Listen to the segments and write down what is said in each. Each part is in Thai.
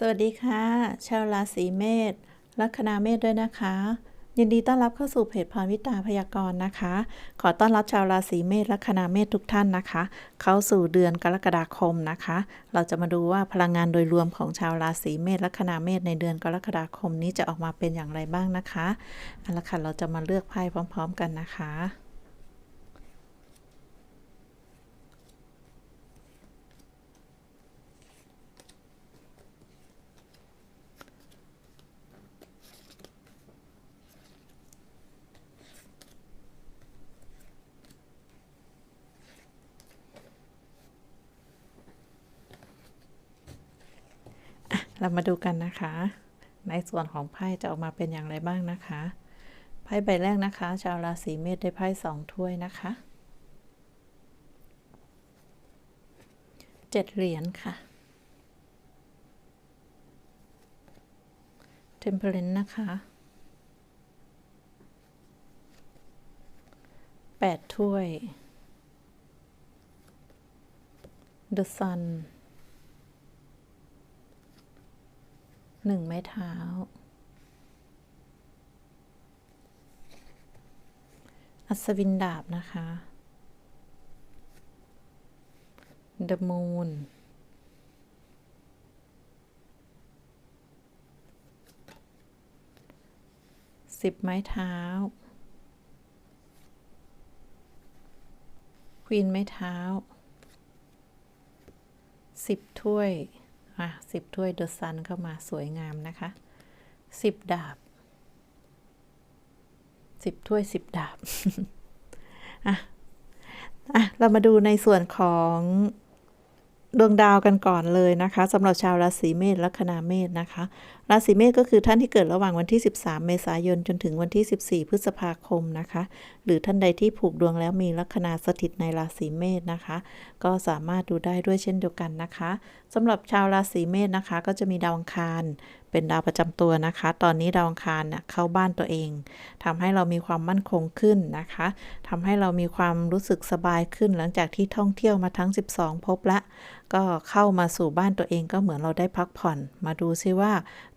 สวัสดีค่ะ ชาวราศีเมษลัคนาเมษด้วยนะคะ ยินดีต้อนรับเข้าสู่เพจพรวิตาพยากรณ์นะคะ ขอต้อนรับชาวราศีเมษลัคนาเมษทุกท่านนะคะ เข้าสู่เดือนกรกฎาคมนะคะ เราจะมาดูว่าพลังงานโดยรวมของชาวราศีเมษลัคนาเมษในเดือนกรกฎาคมนี้จะออกมาเป็นอย่างไรบ้างนะคะเอาละค่ะเราจะมาเลือกไพ่พร้อม ๆ กันนะคะ เรามาดูกันนะคะ ในส่วนของไพ่จะออกมาเป็นอย่างไรบ้างนะคะ ไพ่ใบแรกนะคะ ชาวราศีเมษได้ไพ่สองถ้วยนะคะเจ็ดเหรียญค่ะ Temperance นะคะแปดถ้วย The Sun หนึ่งไม้เท้า อัศวินดาบนะคะ The Moon สิบไม้เท้า ควีนไม้เท้าสิบถ้วย อะสิบถ้วยเดอะซันเข้ามาสวยงามนะคะสิบดาบสิบถ้วยสิบดาบอะอะ เรามาดูในส่วนของ ดวงดาวกันก่อนเลยนะคะสำหรับชาวราศีเมษลัคนาเมษนะคะ ราศีเมษก็คือท่านที่เกิดระหว่างวันที่ 13 เมษายนจนถึงวันที่ 14 พฤษภาคมนะคะ หรือท่านใดที่ผูกดวงแล้วมีลัคนาสถิตในราศีเมษนะคะ ก็สามารถดูได้ด้วยเช่นเดียวกันนะคะสำหรับชาวราศีเมษนะคะ ก็จะมีดาวอังคารเป็นดาวประจำตัวนะคะ ตอนนี้ดาวอังคารเนี่ยเข้าบ้านตัวเองทำให้เรามีความมั่นคงขึ้นนะคะทำให้เรามีความรู้สึกสบายขึ้น หลังจากที่ท่องเที่ยวมาทั้ง 12 พบละก็เข้ามาสู่บ้านตัวเองก็เหมือนเราได้พักผ่อน มาดูซิว่า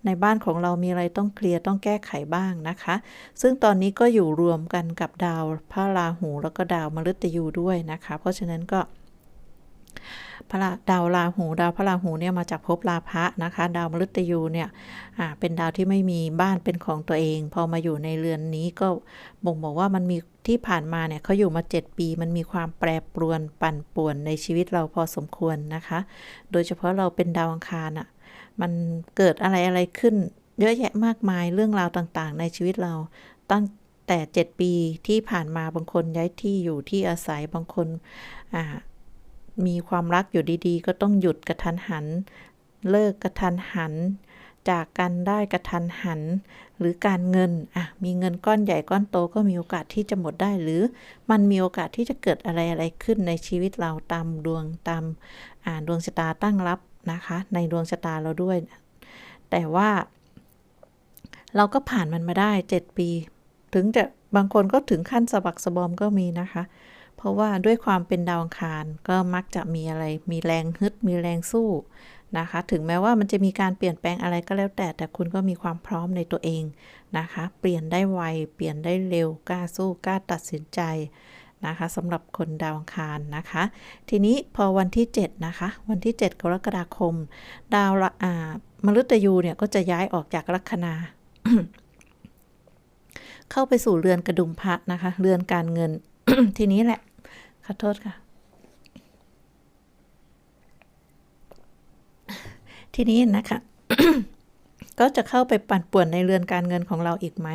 ในบ้านของเรามีอะไรต้องเคลียร์ต้องแก้ไขบ้างนะคะ ซึ่งตอนนี้ก็อยู่รวมกันกับดาวพระราหูแล้วก็ดาวมฤตยูด้วยนะคะ เพราะฉะนั้นก็ พระดาวราหู ดาวพระราหูเนี่ยมาจากภพราพะนะคะ ดาวมฤตยูเนี่ยเป็นดาวที่ไม่มีบ้านเป็นของตัวเอง พอมาอยู่ในเรือนนี้ก็บ่งบอกว่ามันมีที่ผ่านมาเนี่ยเขาอยู่มา 7 ปี มันมีความแปรปรวนปั่นป่วนในชีวิตเราพอสมควรนะคะ โดยเฉพาะเราเป็นดาวอังคารอะ่ะมันเกิดอะไรอะไรขึ้น เยอะแยะมากมายเรื่องราวต่างๆ ในชีวิตเราตั้งแต่ 7 ปีที่ผ่านมาบางคนย้ายที่อยู่ที่อาศัยบางคนอ่า มีความรักอยู่ดีๆ ก็ต้องหยุดกระทันหัน เลิกกระทันหัน จากกันได้กระทันหัน หรือการเงินอะมีเงินก้อนใหญ่ก้อนโตก็มีโอกาสที่จะหมดได้ หรือมันมีโอกาสที่จะเกิดอะไรอะไรขึ้นในชีวิตเราตามดวงตามอ่าดวงชะตาตั้งรับนะคะ ในดวงชะตาเราด้วย แต่ว่าเราก็ผ่านมันมาได้ 7 ปี ถึงจะบางคนก็ถึงขั้นสะบักสะบอมก็มีนะคะ เพราะว่าด้วยความเป็นดาวอังคารก็มักจะมีอะไร มีแรงฮึด มีแรงสู้นะคะ ถึงแม้ว่ามันจะมีการเปลี่ยนแปลงอะไรก็แล้วแต่ แต่คุณก็มีความพร้อมในตัวเองนะคะ เปลี่ยนได้ไว เปลี่ยนได้เร็ว กล้าสู้ กล้าตัดสินใจนะคะสำหรับคนดาวอังคารนะคะ ทีนี้พอวันที่ 7 นะคะ วันที่ 7 กรกฎาคม ดาวอ่ามฤตยูเนี่ยก็จะย้ายออกจากลัคนาเข้าไปสู่เรือนกระดุมพระนะคะ เรือนการเงิน ทีนี้แหละ อโทษค่ะ ทีนี้นะคะ ก็จะเข้าไปปั่นป่วนในเรือนการเงินของเราอีกไหม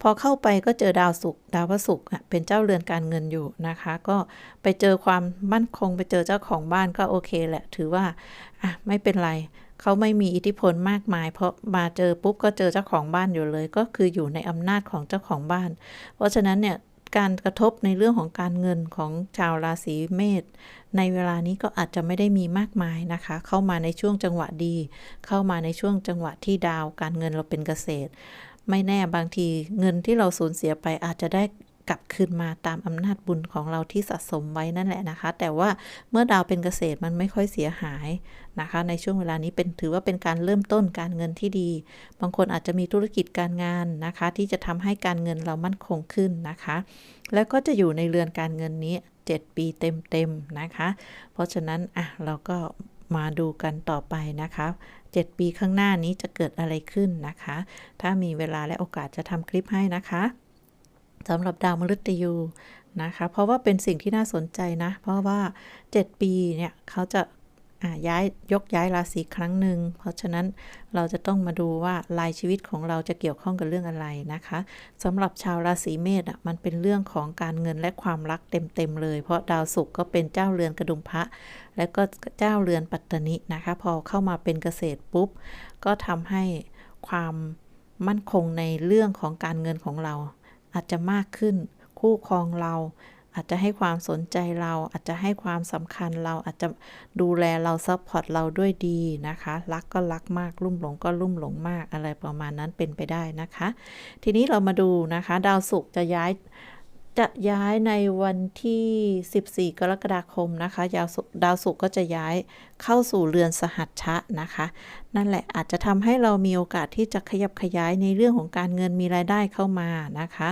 พอเข้าไปก็เจอดาวศุกร์ดาวพระศุกร์เป็นเจ้าเรือนการเงินอยู่นะคะ ก็ไปเจอความมั่นคงไปเจอเจ้าของบ้านก็โอเคแหละ ถือว่าอะไม่เป็นไรเขาไม่มีอิทธิพลมากมาย เพราะมาเจอปุ๊บก็เจอเจ้าของบ้านอยู่เลย ก็คืออยู่ในอำนาจของเจ้าของบ้าน เพราะฉะนั้นเนี่ย การกระทบในเรื่องของการเงินของชาวราศีเมษในเวลานี้ก็อาจจะไม่ได้มีมากมายนะคะ เข้ามาในช่วงจังหวะดี เข้ามาในช่วงจังหวะที่ดาวการเงินเราเป็นเกษตร ไม่แน่บางทีเงินที่เราสูญเสียไปอาจจะได้ กลับคืนมาตามอำนาจบุญของเราที่สะสมไว้นั่นแหละนะคะ แต่ว่าเมื่อดาวเป็นเกษตรมันไม่ค่อยเสียหายนะคะ ในช่วงเวลานี้เป็นถือว่าเป็นการเริ่มต้นการเงินที่ดี บางคนอาจจะมีธุรกิจการงานนะคะ ที่จะทำให้การเงินเรามั่นคงขึ้นนะคะ แล้วก็จะอยู่ในเรือนการเงินนี้ 7 ปีเต็มๆนะคะ เพราะฉะนั้นอะเราก็มาดูกันต่อไปนะคะ 7 ปีข้างหน้านี้จะเกิดอะไรขึ้นนะคะ ถ้ามีเวลาและโอกาสจะทำคลิปให้นะคะ สำหรับดาวมฤตยูนะคะ เพราะว่าเป็นสิ่งที่น่าสนใจนะ เพราะว่า 7 ปีเนี่ยเขาจะย้ายยกย้ายราศีครั้งหนึ่ง เพราะฉะนั้นเราจะต้องมาดูว่าลายชีวิตของเราจะเกี่ยวข้องกับเรื่องอะไรนะคะสำหรับชาวราศีเมษอะมันเป็นเรื่องของการเงินและความรักเต็มๆเลย เพราะดาวศุกร์ก็เป็นเจ้าเรือนกระดุมพระ และก็เจ้าเรือนปัตตนินะคะ พอเข้ามาเป็นเกษตรปุ๊บ ก็ทำให้ความมั่นคงในเรื่องของการเงินของเรา อาจจะมากขึ้น คู่ครองเรา อาจจะให้ความสนใจเรา อาจจะให้ความสำคัญเราอาจจะดูแลเราซัพพอร์ตเราด้วยดีนะคะ รักก็รักมากลุ่มหลงก็ลุ่มหลงมากอะไรประมาณนั้นเป็นไปได้นะคะ ทีนี้เรามาดูนะคะ ดาวศุกร์จะย้าย จะย้ายในวันที่ 14 กรกฎาคมนะคะดาวศุกร์ดาวศุกร์ก็จะย้ายเข้าสู่เรือนสหัชชะนะคะ นั่นแหละอาจจะทำให้เรามีโอกาสที่จะขยับขยายในเรื่องของการเงินมีรายได้เข้ามานะคะ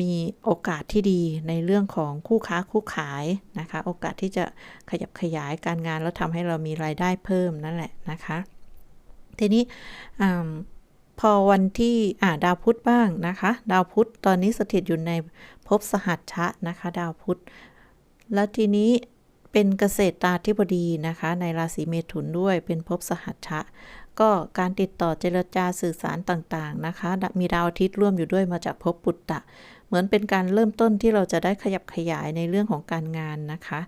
มีโอกาสที่ดีในเรื่องของคู่ค้าคู่ขายนะคะ โอกาสที่จะขยับขยายการงานแล้วทำให้เรามีรายได้เพิ่มนั่นแหละนะคะ ทีนี้ พอวันที่ดาวพุธบ้างนะคะ ดาวพุธตอนนี้สถิตอยู่ในภพสหัชชะนะคะ ดาวพุธ แล้วทีนี้เป็นเกษตรตาธิบดีนะคะ ในราศีเมถุนด้วยเป็นภพสหัชชะ ก็การติดต่อเจรจาสื่อสารต่างๆนะคะ มีดาวอาทิตย์ร่วมอยู่ด้วยมาจากภพปุตตะ เหมือนเป็นการเริ่มต้นที่เราจะได้ขยับขยายในเรื่องของการงานนะคะ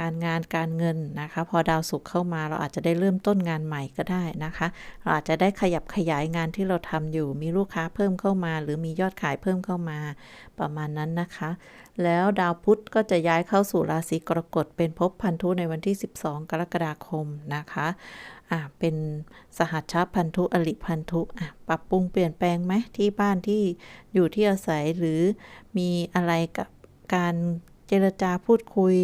การงานการเงินนะคะ พอดาวศุกร์เข้ามาเราอาจจะได้เริ่มต้นงานใหม่ก็ได้นะคะ เราอาจจะได้ขยับขยายงานที่เราทำอยู่ มีลูกค้าเพิ่มเข้ามา หรือมียอดขายเพิ่มเข้ามา ประมาณนั้นนะคะ แล้วดาวพุธก็จะย้ายเข้าสู่ราศีกรกฎเป็นภพพันธุในวันที่ 12 กรกฎาคมนะคะ อ่าเป็นสหัชชพันธุอริพันธุอะปรับปรุงเปลี่ยนแปลงไหมที่บ้านที่อยู่ที่อาศัยหรือมีอะไรกับการเจรจาพูดคุย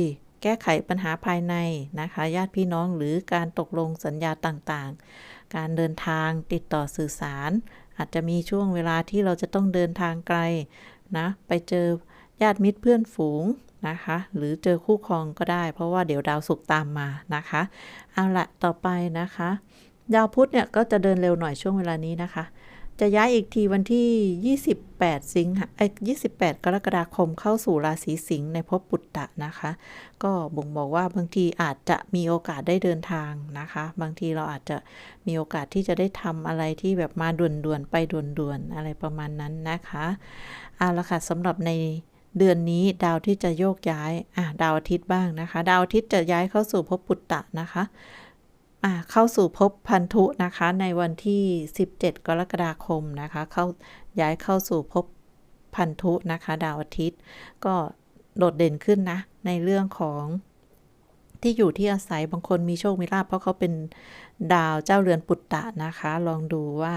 แก้ไขปัญหาภายในนะคะญาติพี่น้องหรือการตกลงสัญญาต่างๆ การเดินทางติดต่อสื่อสาร อาจจะมีช่วงเวลาที่เราจะต้องเดินทางไกลนะไปเจอ ญาติมิตรเพื่อนฝูงนะคะ หรือเจอคู่ครองก็ได้ เพราะว่าเดี๋ยวดาวศุกร์ตามมานะคะ เอาละต่อไปนะคะ ดาวพุธเนี่ยก็จะเดินเร็วหน่อยช่วงเวลานี้นะคะ จะย้ายอีกทีวันที่ 28 สิงหาไอ้28 กรกฎาคมเข้าสู่ราศีสิงห์ในภพปุตตะนะคะ ก็บ่งบอกว่าบางทีอาจจะมีโอกาสได้เดินทางนะคะ บางทีเราอาจจะมีโอกาสที่จะได้ทำอะไรที่แบบมาด่วนๆไปด่วนๆอะไรประมาณนั้นนะคะเอาละค่ะสำหรับใน เดือนนี้ดาวที่จะโยกย้ายอะดาวอาทิตย์บ้างนะคะ ดาวอาทิตย์จะย้ายเข้าสู่ภพปุตตะนะคะอะเข้าสู่ภพพันธุนะคะ ในวันที่ 17 กรกฎาคมนะคะ เข้าย้ายเข้าสู่ภพพันธุนะคะ ดาวอาทิตย์ก็โดดเด่นขึ้นนะ ในเรื่องของที่อยู่ที่อาศัยบางคนมีโชคมีลาภเพราะเขาเป็นดาวเจ้าเรือนปุตตะนะคะ ลองดูว่า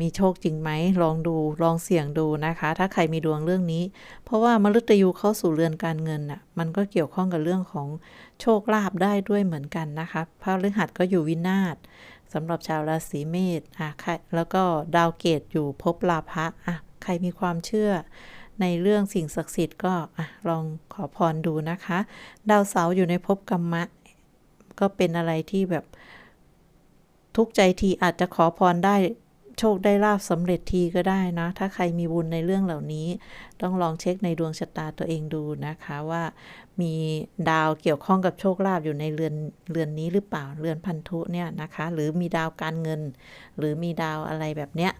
มีโชคจริงไหมลองดูลองเสี่ยงดูนะคะ ถ้าใครมีดวงเรื่องนี้ เพราะว่ามฤตยูเข้าสู่เรือนการเงินน่ะมันก็เกี่ยวข้องกับเรื่องของโชคลาภได้ด้วยเหมือนกันนะคะพระฤหัสก็อยู่วินาศสำหรับชาวราศีเมษอะแล้วก็ดาวเกตอยู่พบลาภะอะใครมีความเชื่อในเรื่องสิ่งศักดิ์สิทธิ์ก็อะลองขอพรดูนะคะ ดาวเสาร์อยู่ในภพกรรมะ ก็เป็นอะไรที่แบบทุกใจทีอาจจะขอพรได้ โชคได้ลาบสำเร็จทีก็ได้นะ ถ้าใครมีบุญในเรื่องเหล่านี้ ต้องลองเช็คในดวงชะตาตัวเองดูนะคะว่ามีดาวเกี่ยวข้องกับโชคลาภอยู่ในเรือนเรือนนี้หรือเปล่าเรือนพันธุเนี่ยนะคะ หรือมีดาวการเงิน หรือมีดาวอะไรแบบเนี้ย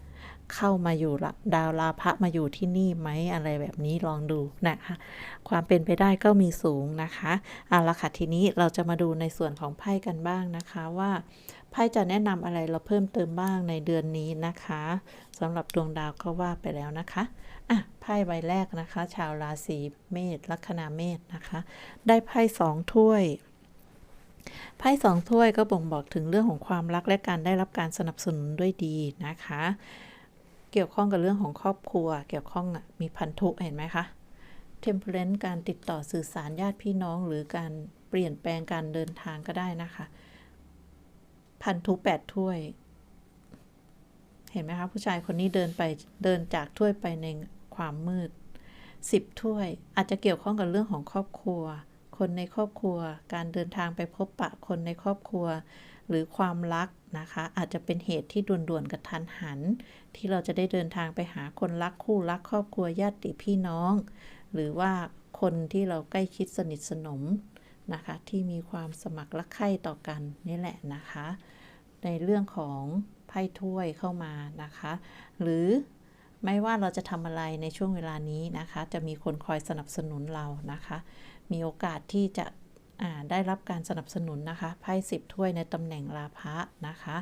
เข้ามาอยู่ละดาวลาภะมาอยู่ที่นี่ไหมอะไรแบบนี้ลองดูนะคะ ความเป็นไปได้ก็มีสูงนะคะเอาละค่ะทีนี้เราจะมาดูในส่วนของไพ่กันบ้างนะคะว่า ไพ่จะแนะนำอะไรเราเพิ่มเติมบ้างในเดือนนี้นะคะสำหรับดวงดาวก็ว่าไปแล้วนะคะอะไพ่ใบแรกนะคะ ชาวราศีเมษลัคนาเมษนะคะ ได้ไพ่สองถ้วยไพ่สองถ้วยก็บ่งบอกถึงเรื่องของความรักและการได้รับการสนับสนุนด้วยดีนะคะ เกี่ยวข้องกับเรื่องของครอบครัว เกี่ยวข้องมีพันธุเห็นไหมคะ temperance การติดต่อสื่อสารญาติพี่น้องหรือการเปลี่ยนแปลงการเดินทางก็ได้นะคะ พันธุแปดถ้วย เห็นไหมคะผู้ชายคนนี้เดินไปเดินจากถ้วยไปในความมืดสิบถ้วย อาจจะเกี่ยวข้องกับเรื่องของครอบครัว คนในครอบครัว การเดินทางไปพบปะคนในครอบครัว หรือความรักนะคะ อาจจะเป็นเหตุที่ด่วนๆกับทันหัน ที่เราจะได้เดินทางไปหาคนรักคู่รักครอบครัวญาติพี่น้อง หรือว่าคนที่เราใกล้ชิดสนิทสนม นะคะ ที่มีความสมัครรักใคร่ต่อกันนี่แหละนะคะ ในเรื่องของไพ่ถ้วยเข้ามานะคะ หรือไม่ว่าเราจะทำอะไรในช่วงเวลานี้นะคะ จะมีคนคอยสนับสนุนเรานะคะ มีโอกาสที่จะได้รับการสนับสนุนนะคะไพ่สิบถ้วยในตำแหน่งลาภะนะคะ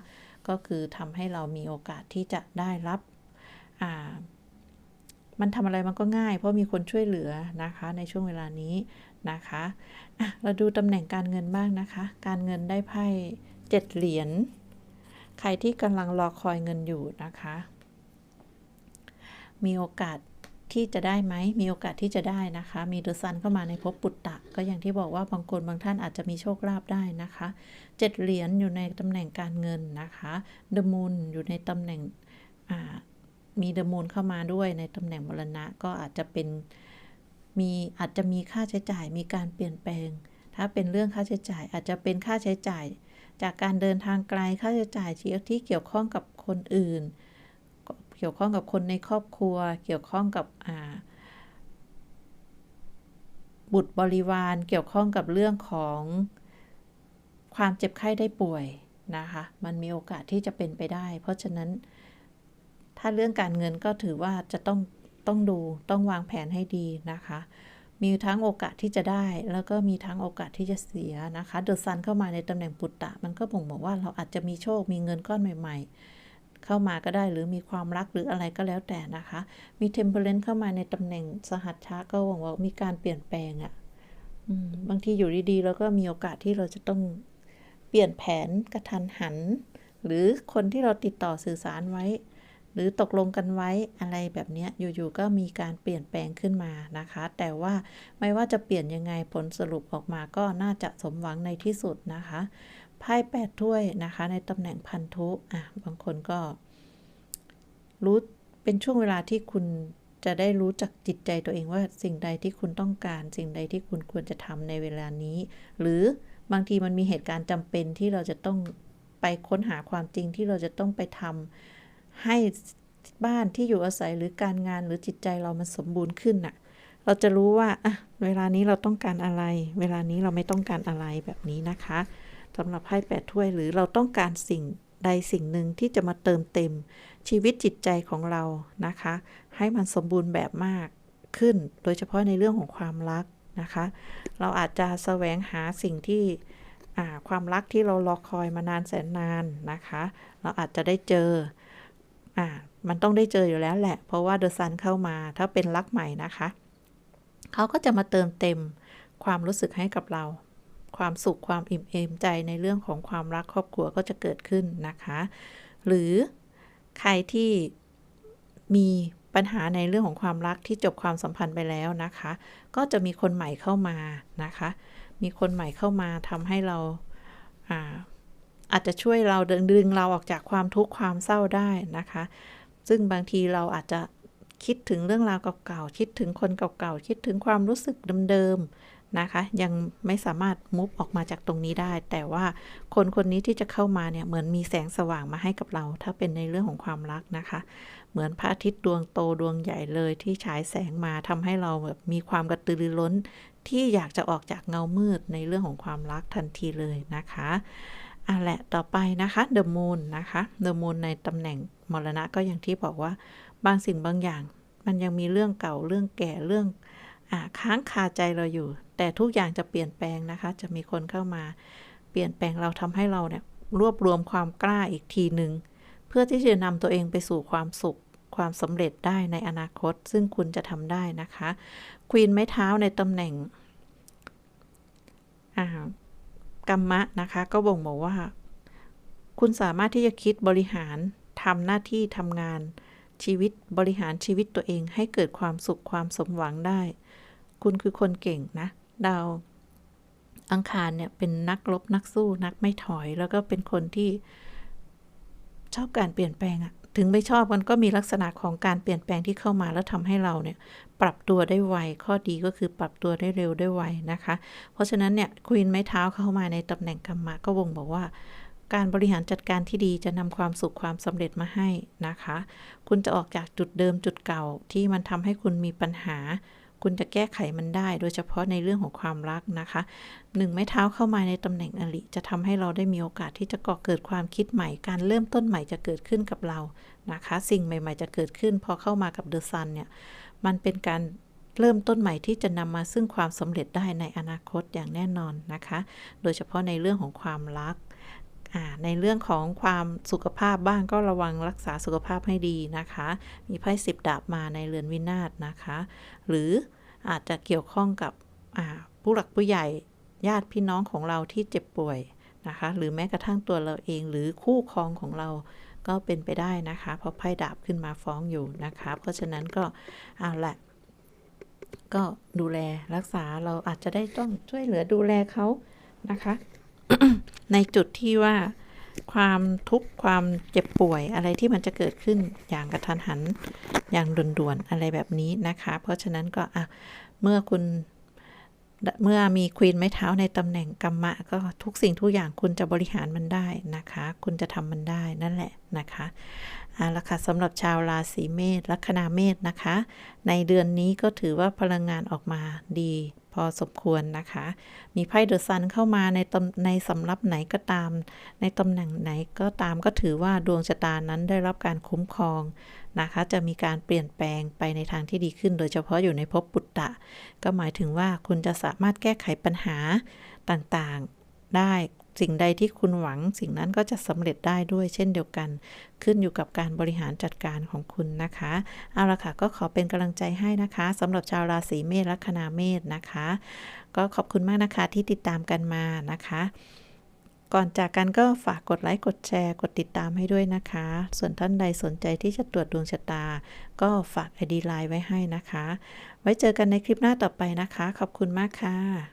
ก็คือทำให้เรามีโอกาสที่จะได้รับ มันทำอะไรมันก็ง่าย เพราะมีคนช่วยเหลือนะคะในช่วงเวลานี้นะคะะเราดูตำแหน่งการเงินบ้างนะคะ การเงินได้ไพ่เจ็ดเหรียญใครที่กำลังรอคอยเงินอยู่นะคะ มีโอกาสที่จะได้ไหม มีโอกาสที่จะได้นะคะ มีเดอะซันเข้ามาในภพปุตตะ ก็อย่างที่บอกว่าบางคนบางท่านอาจจะมีโชคลาภได้นะคะเจ็ดเหรียญอยู่ในตำแหน่งการเงินนะคะเดอะมูนอยู่ในตำแหน่ง มีเดมูนเข้ามาด้วยในตำแหน่งมรณะก็อาจจะเป็นมีอาจจะมีค่าใช้จ่ายมีการเปลี่ยนแปลง ถ้าเป็นเรื่องค่าใช้จ่ายอาจจะเป็นค่าใช้จ่าย จากการเดินทางไกลค่าใช้จ่ายที่เกี่ยวข้องกับคนอื่น เกี่ยวข้องกับคนในครอบครัว เกี่ยวข้องกับบุตรบริวารเกี่ยวข้องกับเรื่องของความเจ็บไข้ได้ป่วยนะคะ มันมีโอกาสที่จะเป็นไปได้ เพราะฉะนั้น ถ้าเรื่องการเงินก็ถือว่าจะต้องต้องดูต้องวางแผนให้ดีนะคะ มีทั้งโอกาสที่จะได้ แล้วก็มีทั้งโอกาสที่จะเสียนะคะเดอะซันเข้ามาในตำแหน่งปุตตะ มันก็บ่งบอกว่าเราอาจจะมีโชคมีเงินก้อนใหม่ ๆ เข้ามาก็ได้หรือมีความรักหรืออะไรก็แล้วแต่นะคะ มีเทมเพลนเข้ามาในตำแหน่งสหัชชะก็หวังว่ามีการเปลี่ยนแปลงอะ่ะบางทีอยู่ดีๆ แล้วก็มีโอกาสที่เราจะต้องเปลี่ยนแผนกระทันหัน หรือคนที่เราติดต่อสื่อสารไว้ หรือตกลงกันไว้อะไรแบบนี้อยู่ๆก็มีการเปลี่ยนแปลงขึ้นมานะคะ แต่ว่าไม่ว่าจะเปลี่ยนยังไงผลสรุปออกมาก็น่าจะสมหวังในที่สุดนะคะไพ่แปดถ้วยนะคะ ในตำแหน่งพันธุอะบางคนก็รู้เป็นช่วงเวลาที่คุณจะได้รู้จักจิตใจตัวเองว่าสิ่งใดที่คุณต้องการ สิ่งใดที่คุณควรจะทำในเวลานี้ หรือบางทีมันมีเหตุการณ์จำเป็นที่เราจะต้องไปค้นหาความจริงที่เราจะต้องไปทำ ให้บ้านที่อยู่อาศัยหรือการงานหรือจิตใจเรามันสมบูรณ์ขึ้นน่ะ เราจะรู้ว่าอะเวลานี้เราต้องการอะไร เวลานี้เราไม่ต้องการอะไรแบบนี้นะคะสำหรับไพ่แปดถ้วยหรือเราต้องการสิ่งใดสิ่งหนึ่งที่จะมาเติมเต็ม ชีวิตจิตใจของเรานะคะ ให้มันสมบูรณ์แบบมากขึ้น โดยเฉพาะในเรื่องของความรักนะคะ เราอาจจะแสวงหาสิ่งที่ความรักที่เรารอคอยมานานแสนนานนะคะ เราอาจจะได้เจอ อ่ามันต้องได้เจออยู่แล้วแหละ เพราะว่าเดอะซันเข้ามาถ้าเป็นรักใหม่นะคะ เขาก็จะมาเติมเต็มความรู้สึกให้กับเรา ความสุขความอิ่มเอมใจในเรื่องของความรักครอบครัวก็จะเกิดขึ้นนะคะ หรือใครที่มีปัญหาในเรื่องของความรักที่จบความสัมพันธ์ไปแล้วนะคะ ก็จะมีคนใหม่เข้ามานะคะ มีคนใหม่เข้ามาทำให้เรา อาจจะช่วยเราดึงเราออกจากความทุกข์ความเศร้าได้นะคะ ซึ่งบางทีเราอาจจะคิดถึงเรื่องราวเก่าๆ คิดถึงคนเก่าๆ คิดถึงความรู้สึกเดิมๆ นะคะ ยังไม่สามารถมุฟออกมาจากตรงนี้ได้ แต่ว่าคนคนนี้ที่จะเข้ามาเนี่ย เหมือนมีแสงสว่างมาให้กับเรา ถ้าเป็นในเรื่องของความรักนะคะ เหมือนพระอาทิตย์ดวงโตดวงใหญ่เลยที่ฉายแสงมาทำให้เราแบบมีความกระตือรือร้น ที่อยากจะออกจากเงามืดในเรื่องของความรักทันทีเลยนะคะ อะแหละต่อไปนะคะเดอะมูนนะคะเดอะมูนในตำแหน่งมรณะก็อย่างที่บอกว่าบางสิ่งบางอย่าง มันยังมีเรื่องเก่าเรื่องแก่เรื่องค้างคาใจเราอยู่ แต่ทุกอย่างจะเปลี่ยนแปลงนะคะ จะมีคนเข้ามาเปลี่ยนแปลงเราทำให้เราเนี่ยรวบรวมความกล้าอีกทีหนึ่งเพื่อที่จะนำตัวเองไปสู่ความสุขความสำเร็จได้ในอนาคต ซึ่งคุณจะทำได้นะคะควีนไม้เท้าในตำแหน่ง กรรมะนะคะ ก็บ่งบอกว่า คุณสามารถที่จะคิดบริหารทำหน้าที่ทำงาน ชีวิตบริหารชีวิตตัวเองให้เกิดความสุขความสมหวังได้ คุณคือคนเก่งนะดาวอังคารเนี่ยเป็นนักรบนักสู้นักไม่ถอย แล้วก็เป็นคนที่ชอบการเปลี่ยนแปลงอะถึงไม่ชอบมันก็มีลักษณะของการเปลี่ยนแปลงที่เข้ามาแล้วทำให้เราเนี่ย ปรับตัวได้ไว ข้อดีก็คือปรับตัวได้เร็วได้ไวนะคะ เพราะฉะนั้นเนี่ยควีนไม้เท้าเข้ามาในตำแหน่งกรรมะก็วงบอกว่า การบริหารจัดการที่ดีจะนำความสุขความสำเร็จมาให้นะคะ คุณจะออกจากจุดเดิมจุดเก่าที่มันทำให้คุณมีปัญหา คุณจะแก้ไขมันได้ โดยเฉพาะในเรื่องของความรักนะคะหนึ่งไม้เท้าเข้ามาในตำแหน่งอริจะทำให้เราได้มีโอกาสที่จะก่อเกิดความคิดใหม่ การเริ่มต้นใหม่จะเกิดขึ้นกับเรานะคะ สิ่งใหม่ ๆ จะเกิดขึ้นพอเข้ามากับเดอะซันเนี่ย มันเป็นการเริ่มต้นใหม่ที่จะนำมาซึ่งความสำเร็จได้ในอนาคตอย่างแน่นอนนะคะ โดยเฉพาะในเรื่องของความรัก ในเรื่องของความสุขภาพบ้างก็ระวังรักษาสุขภาพให้ดีนะคะ มีไพ่สิบดาบมาในเรือนวินาศนะคะ หรืออาจจะเกี่ยวข้องกับผู้หลักผู้ใหญ่ญาติพี่น้องของเราที่เจ็บป่วยนะคะ หรือแม้กระทั่งตัวเราเองหรือคู่ครองของเรา ก็เป็นไปได้นะคะ เพราะไพ่ดาบขึ้นมาฟ้องอยู่นะคะ เพราะฉะนั้นก็เอาละก็ดูแลรักษาเราอาจจะได้ต้องช่วยเหลือดูแลเขานะคะ ในจุดที่ว่าความทุกข์ความเจ็บป่วยอะไรที่มันจะเกิดขึ้นอย่างกระทันหันอย่างด่วนๆอะไรแบบนี้นะคะ เพราะฉะนั้นก็อะเมื่อคุณ เมื่อมีควีนไม้เท้าในตำแหน่งกรรมะ ก็ทุกสิ่งทุกอย่างคุณจะบริหารมันได้นะคะ คุณจะทำมันได้นั่นแหละนะคะ เอาละค่ะสำหรับชาวราศีเมษลัคนาเมษนะคะ ในเดือนนี้ก็ถือว่าพลังงานออกมาดี พอสมควรนะคะ มีไพ่เดอะซันเข้ามาในตในสำรับไหนก็ตาม ในตำแหน่งไหนก็ตามก็ถือว่าดวงชะตานั้นได้รับการคุ้มครองนะคะ จะมีการเปลี่ยนแปลงไปในทางที่ดีขึ้น โดยเฉพาะอยู่ในภพปุตตะ ก็หมายถึงว่าคุณจะสามารถแก้ไขปัญหาต่างๆ ได้ สิ่งใดที่คุณหวัง สิ่งนั้นก็จะสำเร็จได้ด้วยเช่นเดียวกัน ขึ้นอยู่กับการบริหารจัดการของคุณนะคะ เอาละค่ะ ก็ขอเป็นกำลังใจให้นะคะสำหรับชาวราศีเมษละคณาเมษนะคะ ก็ขอบคุณมากนะคะที่ติดตามกันมานะคะก่อนจากกันก็ฝากกดไลค์ กดแชร์ กดติดตามให้ด้วยนะคะ ส่วนท่านใดสนใจที่จะตรวจดวงชะตา ก็ฝากไอดีไลน์ไว้ให้นะคะ ไว้เจอกันในคลิปหน้าต่อไปนะคะ ขอบคุณมากค่ะ